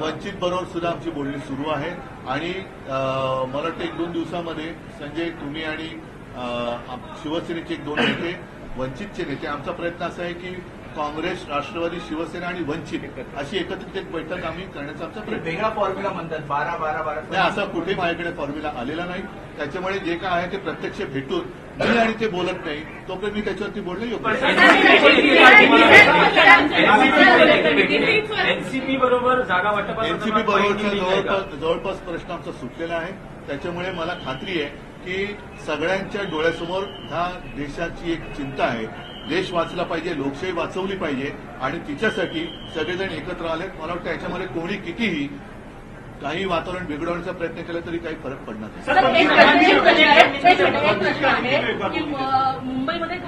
वंचित बरोबर सुद्धा आमची बोलणी सुरू आहे. आणि मला वाटतं एक दोन दिवसामध्ये संजय तुम्ही आणि शिवसेनेचे एक दोन नेते वंचितचे नेते आमचा प्रयत्न असा आहे की काँग्रेस राष्ट्रवादी शिवसेना आणि वंचित अशी एकत्रित एक बैठक आम्ही करण्याचा आमचा प्रयत्न. वेगळा फॉर्म्युला म्हणतात. बारा बारा बारा नाही असा कुठे माझ्याकडे फॉर्म्युला आलेला नाही. त्याच्यामुळे जे काय आहे ते प्रत्यक्ष भेटून मी आणि ते बोलत नाही तोपर्यंत मी त्याच्यावरती बोलणं योग्य. एनसीपी बरोबर जागा वाटपाचा एनसीपी बरोबरचा जवळपास जवळपास प्रश्न आमचा सुटलेला आहे. त्याच्यामुळे मला खात्री आहे की सगळ्यांच्या डोळ्यासमोर ह्या देशाची एक चिंता आहे. देश वाचला पाहिजे लोकशाही वाचवली पाहिजे आणि तिच्यासाठी सगळेजण एकत्र आले मला वाटतं याच्यामध्ये कोणी कितीही काही वातावरण बिघडवण्याचा प्रयत्न केला तरी काही फरक पडणार नाही.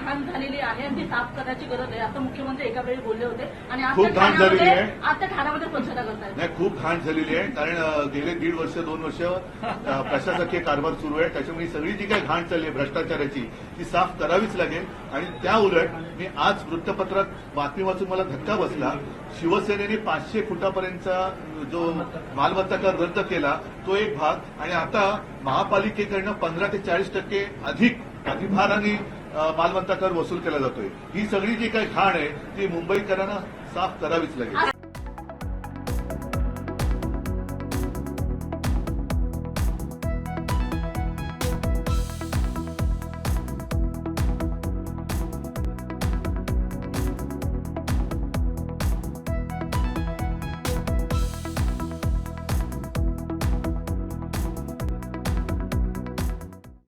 घाण झालेली आहे आणि ती साफ करण्याची गरज आहे. असं मुख्यमंत्री एका वेळी बोलले होते. आणि खूप घाण झालेली आहे. आज त्या ठाण्यामध्ये स्वच्छता करतायत. नाही खूप घाण झालेली आहे. कारण गेले दीड वर्ष दोन वर्ष प्रशासकीय कारभार सुरू आहे. त्याच्यामुळे सगळी जी काही घाण चालली आहे भ्रष्टाचाराची ती साफ करावीच लागेल. आणि त्या उलट मी आज वृत्तपत्रात बातमी वाचून मला धक्का बसला. शिवसेनेने पाचशे फुटापर्यंतचा जो मालमत्ता कर रद्द केला तो एक भाग. आणि आता महापालिकेकडनं पंधरा ते चाळीस टक्के अधिक अधिभाराने मालमत्ता कर वसूल केला जातोय. ही सगळी जी काही घाण आहे ती मुंबईकरांना साफ करावीच लागेल.